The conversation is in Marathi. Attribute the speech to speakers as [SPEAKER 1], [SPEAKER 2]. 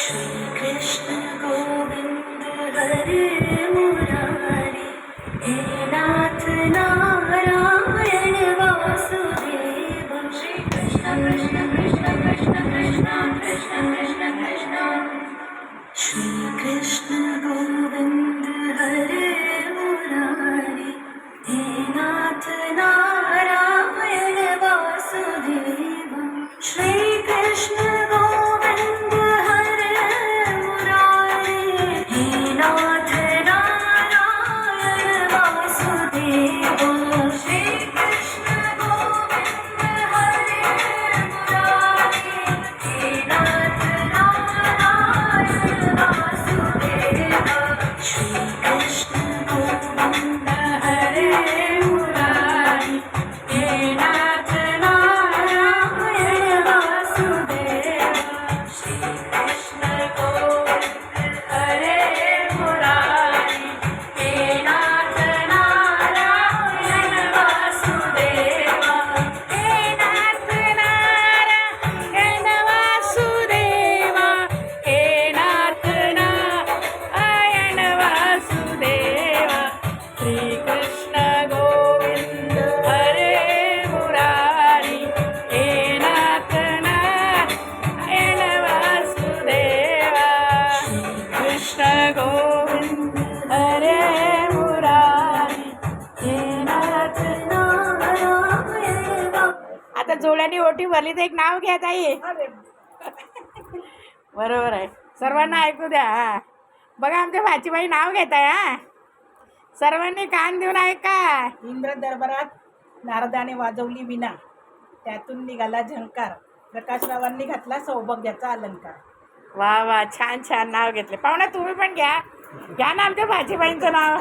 [SPEAKER 1] श्रीकृष्ण गोविन्द हरे मुरारी हे
[SPEAKER 2] जोड्याने ओटी भरली तर एक नाव घ्या ताई. बरोबर आहे. सर्वांना ऐकू द्या हा. बघा आमच्या भाचीबाई नाव घेत आहे हा. सर्वांनी कान देऊन ऐका.
[SPEAKER 3] इंद्र दरबारात नारदाने वाजवली विना त्यातून निघाला झंकार. प्रकाशरावांनी घातला सौभाग्याचा अलंकार.
[SPEAKER 2] वा वा. छान छान नाव घेतले. पाहुणा तुम्ही पण घ्या. घ्या ना आमच्या भाजीबाईंचं नाव.